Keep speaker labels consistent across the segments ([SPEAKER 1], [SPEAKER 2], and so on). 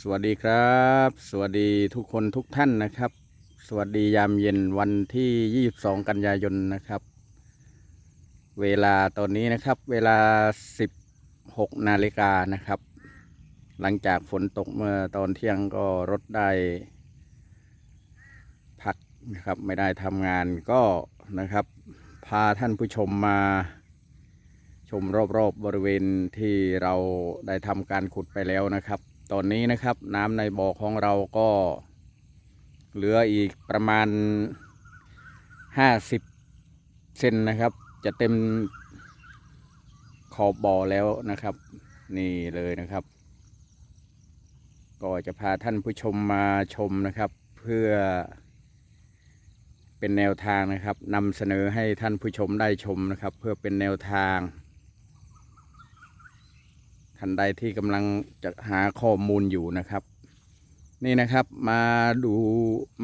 [SPEAKER 1] สวัสดีครับ สวัสดีทุกคนทุกท่านนะครับ สวัสดียามเย็นวันที่ 22 กันยายนนะครับ เวลาตอนนี้นะครับ เวลา 16 นาฬิกานะครับ หลังจากฝนตกเมื่อตอนเที่ยงก็รถได้ พักนะครับไม่ได้ทำงานก็นะครับ พาท่านผู้ชมมาชมรอบๆบบริเวณที่เราได้ทำการขุดไปแล้วนะครับ ตอนนี้นะครับน้ำในบ่อของเราก็เหลืออีกประมาณ 50 เซนนะครับ จะเต็มขอบบ่อแล้วนะครับ นี่เลยนะครับ ก็จะพาท่านผู้ชมมาชมนะครับ เพื่อเป็นแนวทางนะครับนำเสนอให้ท่านผู้ชมได้ชมนะครับ เพื่อเป็นแนวทาง ท่านใดที่กำลังจะหาข้อมูลอยู่นะครับ นี่นะครับมาดู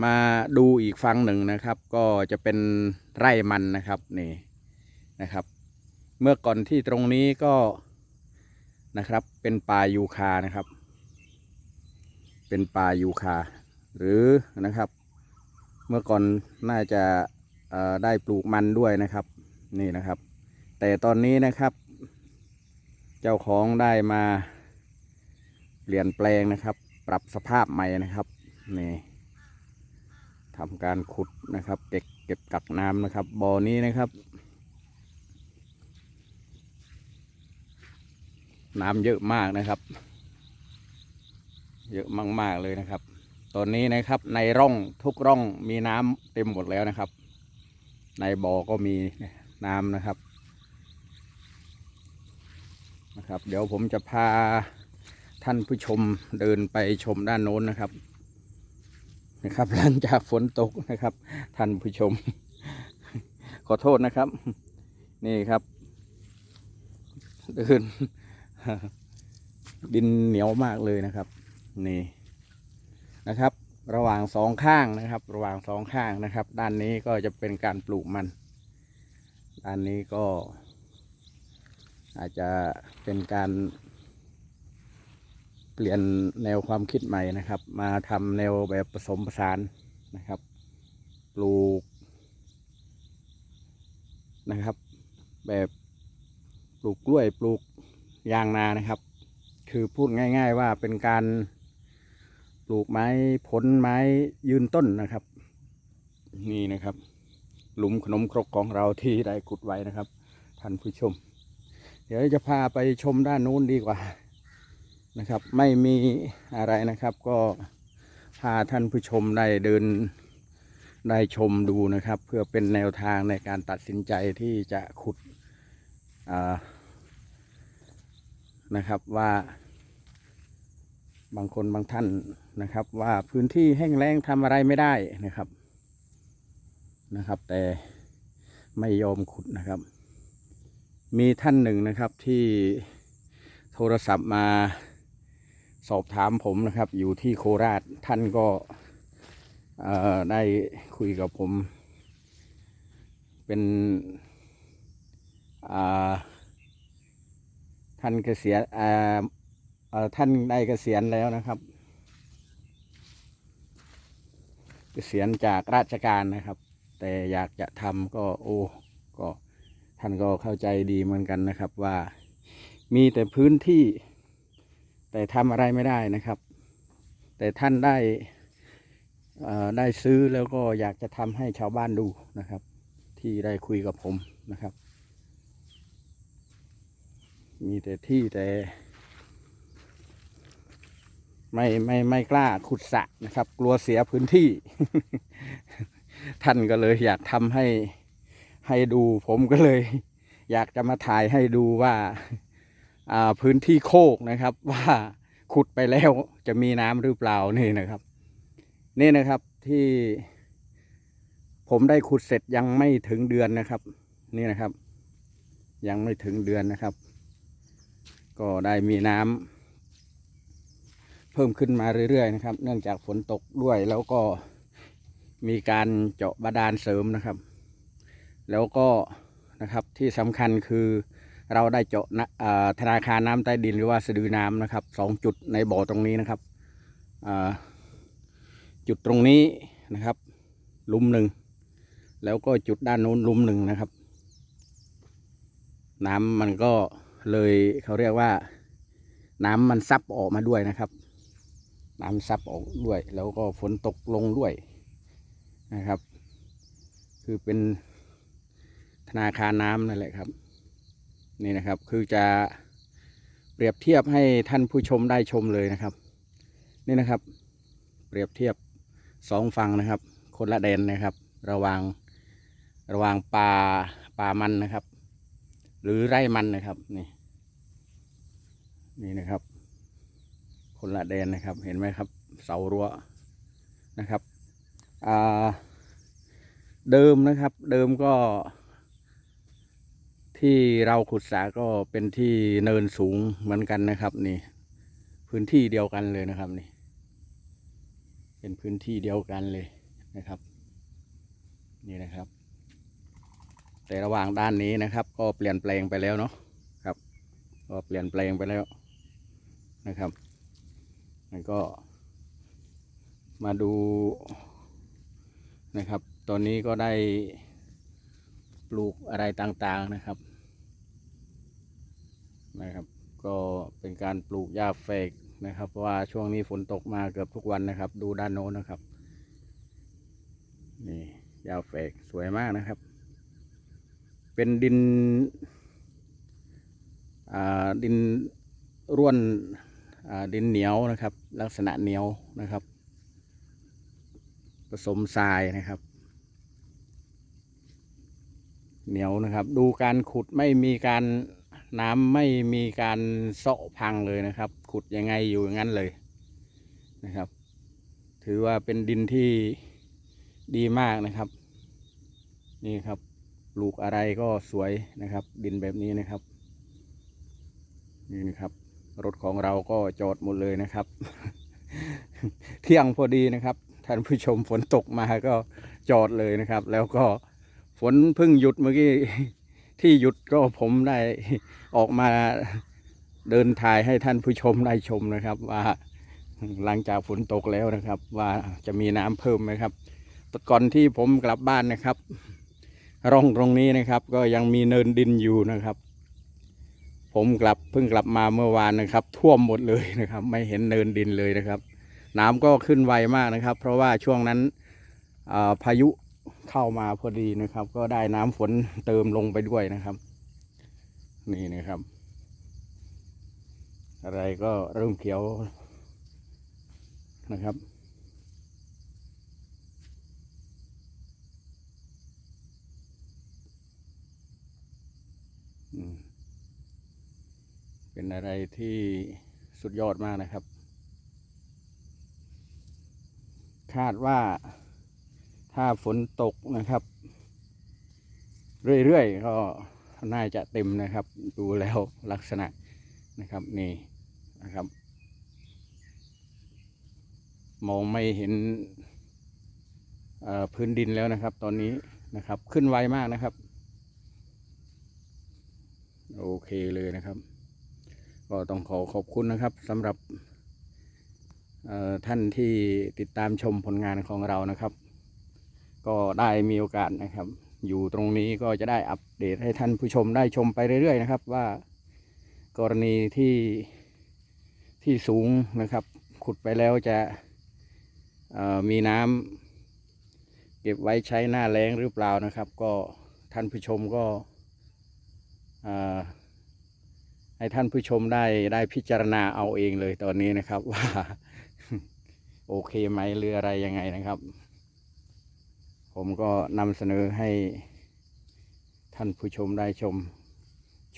[SPEAKER 1] มาดูอีกฝั่งหนึ่งนะครับ ก็จะเป็นไร่มันนะครับนี่นะครับ เมื่อก่อนที่ตรงนี้ก็นะครับเป็นป่ายูคานะครับ เป็นป่ายูคา หรือนะครับ เมื่อก่อนน่าจะได้ปลูกมันด้วยนะครับ นี่นะครับ แต่ตอนนี้นะครับ เจ้าของได้มาเปลี่ยนแปลงนะครับ ปรับสภาพใหม่นะครับนี่ทำการขุดนะครับ เก็บเก็บกักน้ำนะครับบ่อนี้นะครับ น้ำเยอะมากนะครับ เยอะมากๆเลยนะครับ ตอนนี้นะครับในร่องทุกร่องมีน้ำเต็มหมดแล้วนะครับ ในบ่อก็มีน้ำนะครับ นะครับ เดี๋ยวผมจะพาท่านผู้ชมเดินไปชมด้านโน้นนะครับ นะครับหลังจากฝนตกนะครับ ท่านผู้ชม ขอโทษนะครับ นี่ครับเดินดินเหนียวมากเลยนะครับ นี่นะครับ ระหว่างสองข้างนะครับ ระหว่างสองข้างนะครับ ด้านนี้ก็จะเป็นการปลูกมัน ด้านนี้ก็ อาจจะเป็นการ เปลี่ยนแนวความคิดใหม่นะครับ มาทำแนวแบบผสมผสานนะครับ ปลูกนะครับ แบบปลูกกล้วยปลูกยางนานะครับ คือพูดง่าย ๆ ว่าเป็นการปลูกไม้ผลไม้ยืนต้นนะครับ นี่นะครับ หลุมขนมครกของเราที่ได้ขุดไว้นะครับท่านผู้ชม ดี๋ยวจะพาไปชมด้านนู้นดีกว่านะครับ ไม่มีอะไรนะครับ ก็พาท่านผู้ชมได้เดินได้ชมดูนะครับ เพื่อเป็นแนวทางในการตัดสินใจที่จะขุดนะครับว่า บางคนบางท่านนะครับ ว่าพื้นที่แห้งแล้งทำอะไรไม่ได้นะครับนะครับ แต่ไม่ยอมขุดนะครับ มีท่านหนึ่งนะครับที่โทรศัพท์มาสอบถามผมนะครับ อยู่ที่โคราชท่านก็ได้คุยกับผม เป็นท่านเกษียณท่านได้เกษียณแล้วนะครับ เกษียณจากราชการนะครับ แต่อยากจะทำก็โอ้ก็ ท่านก็เข้าใจดีเหมือนกันนะครับว่ามีแต่พื้นที่ แต่ทำอะไรไม่ได้นะครับ แต่ท่านได้ได้ซื้อแล้วก็อยากจะทำให้ชาวบ้านดูนะครับ ที่ได้คุยกับผมนะครับ มีแต่ที่แต่ ไม่ไม่ไม่กล้าขุดสะนะครับ กลัวเสียพื้นที่ ท่านก็เลยอยากทำให้ ให้ดูผมก็เลย อยากจะมาถ่ายให้ดูว่าพื้นที่โคกนะครับ ว่าขุดไปแล้วจะมีน้ำหรือเปล่านี่นะครับ นี่นะครับที่ผมได้ขุดเสร็จยังไม่ถึงเดือนนะครับ นี่นะครับ ยังไม่ถึงเดือนนะครับ ก็ได้มีน้ำเพิ่มขึ้นมาเรื่อยๆนะครับ เนื่องจากฝนตกด้วยแล้วก็มีการเจาะบาดาลเสริมนะครับ แล้วก็นะครับที่สำคัญคือเราได้เจาะธนาคารน้ำใต้ดินหรือว่าสะดือน้ำนะครับสองจุดในบ่อตรงนี้นะครับจุดตรงนี้นะครับลุมหนึ่งแล้วก็จุดด้านโน้นลุมหนึ่งนะครับ น้ำมันก็เลยเขาเรียกว่า น้ำมันซับออกมาด้วยนะครับ น้ำซับออกด้วย แล้วก็ฝนตกลงด้วยนะครับ คือเป็น นาคารน้ำนั่นแหละครับ นี่นะครับคือจะเปรียบเทียบให้ท่านผู้ชมได้ชมเลยนะครับ นี่นะครับ เปรียบเทียบสองฝั่งนะครับ คนละแดนนะครับ ระหว่างระหว่างป่าป่ามันนะครับ หรือไร่มันนะครับนี่นี่นะครับ คนละแดนนะครับเห็นไหมครับ เสารั้วนะครับเดิมนะครับ เดิมก็ ที่เราขุดสาก็เป็นที่เนินสูงเหมือนกันนะครับนี่ พื้นที่เดียวกันเลยนะครับนี่ เป็นพื้นที่เดียวกันเลยนะครับ นี่นะครับ แต่ระหว่างด้านนี้นะครับ ก็เปลี่ยนแปลงไปแล้วเนาะครับ ก็เปลี่ยนแปลงไปแล้วนะครับแล้วก็ มาดูนะครับ ตอนนี้ก็ได้ปลูกอะไรต่างๆนะครับ นะครับ ก็เป็นการปลูกหญ้าเฟกนะครับ เพราะว่าช่วงนี้ฝนตกมาเกือบทุกวันนะครับ ดูด้านโน้นนะครับ นี่หญ้าเฟกสวยมากนะครับ เป็นดินอ่าดินร่วนอ่าดินเหนียวนะครับ ลักษณะเหนียวนะครับ ผสมทรายนะครับ เหนียวนะครับ ดูการขุดไม่มีการ น้ำไม่มีการเซาะพังเลยนะครับ ขุดยังไงอยู่อย่างนั้นเลยนะครับ ถือว่าเป็นดินที่ดีมากนะครับ นี่ครับปลูกอะไรก็สวยนะครับ ดินแบบนี้นะครับ นี่นะครับ รถของเราก็จอดหมดเลยนะครับ เที่ยงพอดีนะครับท่านผู้ชมฝนตกมาก็จอดเลยนะครับ แล้วก็ฝนเพิ่งหยุดเมื่อกี้ ที่หยุดก็ผมได้ออกมาเดินถ่ายให้ท่านผู้ชมได้ชมนะครับ ว่าหลังจากฝนตกแล้วนะครับ ว่าจะมีน้ำเพิ่มไหมครับแต่ก่อนที่ผมกลับบ้านนะครับ ร่องตรงนี้นะครับ ก็ยังมีเนินดินอยู่นะครับ ผมกลับเพิ่งกลับมาเมื่อวานนะครับ ท่วมหมดเลยนะครับ ไม่เห็นเนินดินเลยนะครับ น้ำก็ขึ้นไวมากนะครับ เพราะว่าช่วงนั้นพายุ เข้ามาพอดีนะครับ ก็ได้น้ำฝนเติมลงไปด้วยนะครับ นี่นะครับ อะไรก็เริ่มเขียวนะครับเป็นอะไรที่สุดยอดมากนะครับ คาดว่า ถ้าฝนตกนะครับ เรื่อยๆก็น่าจะเต็มนะครับ ดูแล้วลักษณะนะครับนี่นะครับ มองไม่เห็นพื้นดินแล้วนะครับ ตอนนี้นะครับขึ้นไวมากนะครับ โอเคเลยนะครับ ก็ต้องขอขอบคุณนะครับสำหรับท่านที่ติดตามชมผลงานของเรานะครับ ก็ได้มีโอกาสนะครับ อยู่ตรงนี้ก็จะได้อัปเดตให้ท่านผู้ชมได้ชมไปเรื่อยๆนะครับ ว่ากรณีที่ที่สูงนะครับ ขุดไปแล้วจะมีน้ำเก็บไว้ใช้หน้าแล้งหรือเปล่านะครับ ก็ท่านผู้ชมก็ให้ท่านผู้ชมได้ได้พิจารณาเอาเองเลยตอนนี้นะครับว่า โอเคไหมหรืออะไรยังไงนะครับ ผมก็นำเสนอให้ท่านผู้ชมได้ชม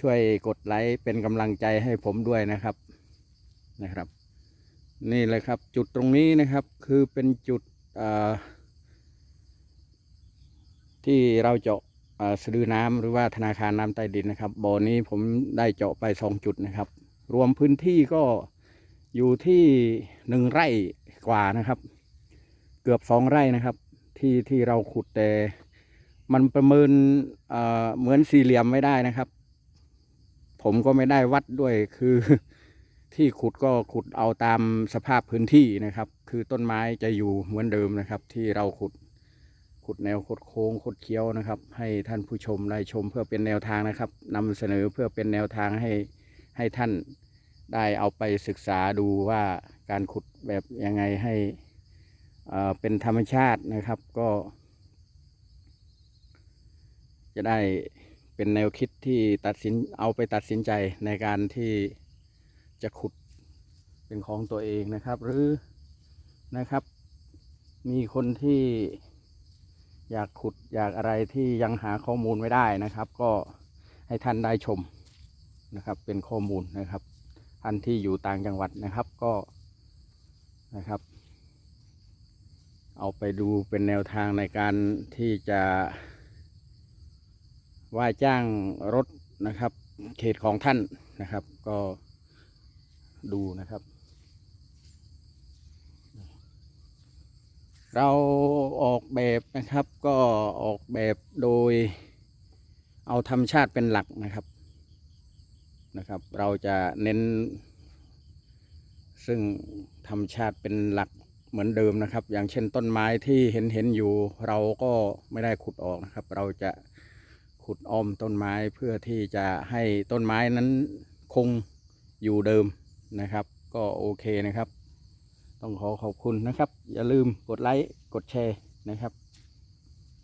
[SPEAKER 1] ช่วยกดไลค์เป็นกำลังใจให้ผมด้วยนะครับนะครับ นี่เลยครับจุดตรงนี้นะครับคือเป็นจุดที่เราเจาะสะดือน้ำหรือว่าธนาคารน้ำใต้ดินนะครับบ่อนี้ผมได้เจาะไปสองจุดนะครับ รวมพื้นที่ก็อยู่ที่หนึ่งไร่กว่านะครับ เกือบสองไร่นะครับ ที่ที่เราขุดแต่มันประเมินอ่าเหมือนสี่เหลี่ยมไม่ได้นะครับ ผมก็ไม่ได้วัดด้วยคือที่ขุดก็ขุดเอาตามสภาพพื้นที่นะครับ คือต้นไม้จะอยู่เหมือนเดิมนะครับ ที่เราขุดขุดแนวขุดโค้งขุดเคี้ยวนะครับ ให้ท่านผู้ชมได้ชมเพื่อเป็นแนวทางนะครับนำเสนอเพื่อเป็นแนวทางให้ให้ท่านได้เอาไปศึกษาดูว่าการขุดแบบยังไงให้ เป็นธรรมชาตินะครับก็ จะได้เป็นแนวคิดที่ตัดสินเอาไปตัดสินใจในการที่จะขุดเป็นของตัวเองนะครับ หรือนะครับ มีคนที่อยากขุดอยากอะไรที่ยังหาข้อมูลไม่ได้นะครับ ก็ให้ท่านได้ชมนะครับ เป็นข้อมูลนะครับท่านที่อยู่ต่างจังหวัดนะครับก็นะครับ เอาไปดูเป็นแนวทางในการที่จะว่าจ้างรถนะครับ เขตของท่านนะครับ ก็ดูนะครับ เราออกแบบนะครับก็ออกแบบโดยเอาธรรมชาติเป็นหลักนะครับนะครับ เราจะเน้น ซึ่งธรรมชาติเป็นหลัก เหมือนเดิมนะครับ อย่างเช่นต้นไม้ที่เห็นเห็นอยู่ เราก็ไม่ได้ขุดออกนะครับ เราจะขุดอ้อมต้นไม้เพื่อที่จะให้ต้นไม้นั้นคงอยู่เดิมนะครับ ก็โอเคนะครับ ต้องขอขอบคุณนะครับ อย่าลืมกดไลค์กดแชร์นะครับ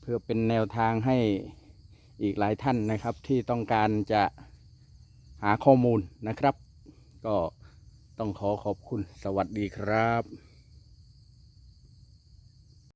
[SPEAKER 1] เพื่อเป็นแนวทางให้อีกหลายท่านนะครับที่ต้องการจะหาข้อมูลนะครับ ก็ต้องขอขอบคุณสวัสดีครับ